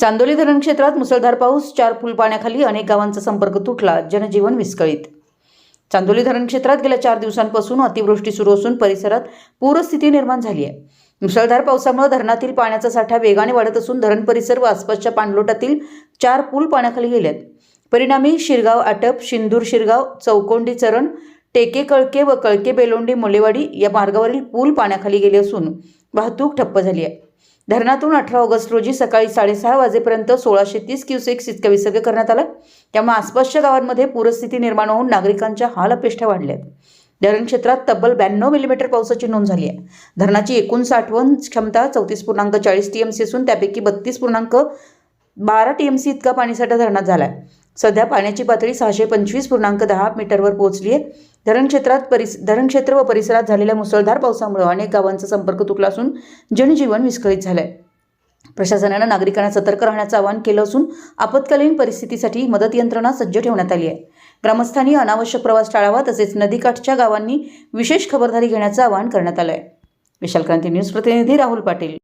चांदोली धरण क्षेत्रात मुसळधार पाऊस चार पूल पाण्याखाली अनेक गावांचा संपर्क तुटला जनजीवन विस्कळीत. चांदोली धरण क्षेत्रात गेल्या चार दिवसांपासून अतिवृष्टी सुरू असून परिसरात पूरस्थिती निर्माण झाली आहे. मुसळधार पावसामुळे धरणातील पाण्याचा साठा वेगाने वाढत असून धरण परिसर व आसपासच्या पाणलोटातील चार पूल पाण्याखाली गेले आहेत परिणामी शिरगाव आटप शिंदूर शिरगाव चौकोंडी चरण टेके कळके व कळके बेलोंडी मोलेवाडी या मार्गावरील पूल पाण्याखाली गेले असून वाहतूक ठप्प झाली आहे. धरणातून अठरा ऑगस्ट रोजी सकाळी साडेसहा वाजेपर्यंत सोळाशे तीस क्युसेक्स इतका विसर्ग करण्यात आला. त्यामुळे आसपासच्या गावांमध्ये पूरस्थिती निर्माण होऊन नागरिकांच्या हालअपेष्टा वाढल्या आहेत. धरण क्षेत्रात तब्बल ब्याण्णव मिलीमीटर पावसाची नोंद झाली आहे. धरणाची एकूण साठवण क्षमता चौतीस पूर्णांक चाळीस टी एम सी असून त्यापैकी बत्तीस पूर्णांक बारा टी एम सी इतका पाणीसाठा धरणात झाला आहे सध्या पाण्याची पातळी सहाशे पंचवीस पूर्णांक दहा मीटरवर पोहोचली आहे धरण क्षेत्रात परिस धरण क्षेत्र व परिसरात झालेल्या मुसळधार पावसामुळे अनेक गावांचा संपर्क तुटला असून जनजीवन विस्कळीत झालं आहे प्रशासनानं नागरिकांना सतर्क राहण्याचं आवाहन केलं असून आपत्कालीन परिस्थितीसाठी मदत यंत्रणा सज्ज ठेवण्यात आली आहे ग्रामस्थांनी अनावश्यक प्रवास टाळावा तसेच नदीकाठच्या गावांनी विशेष खबरदारी घेण्याचं आवाहन करण्यात आलं आहे विशाल क्रांती न्यूज प्रतिनिधी राहुल पाटील.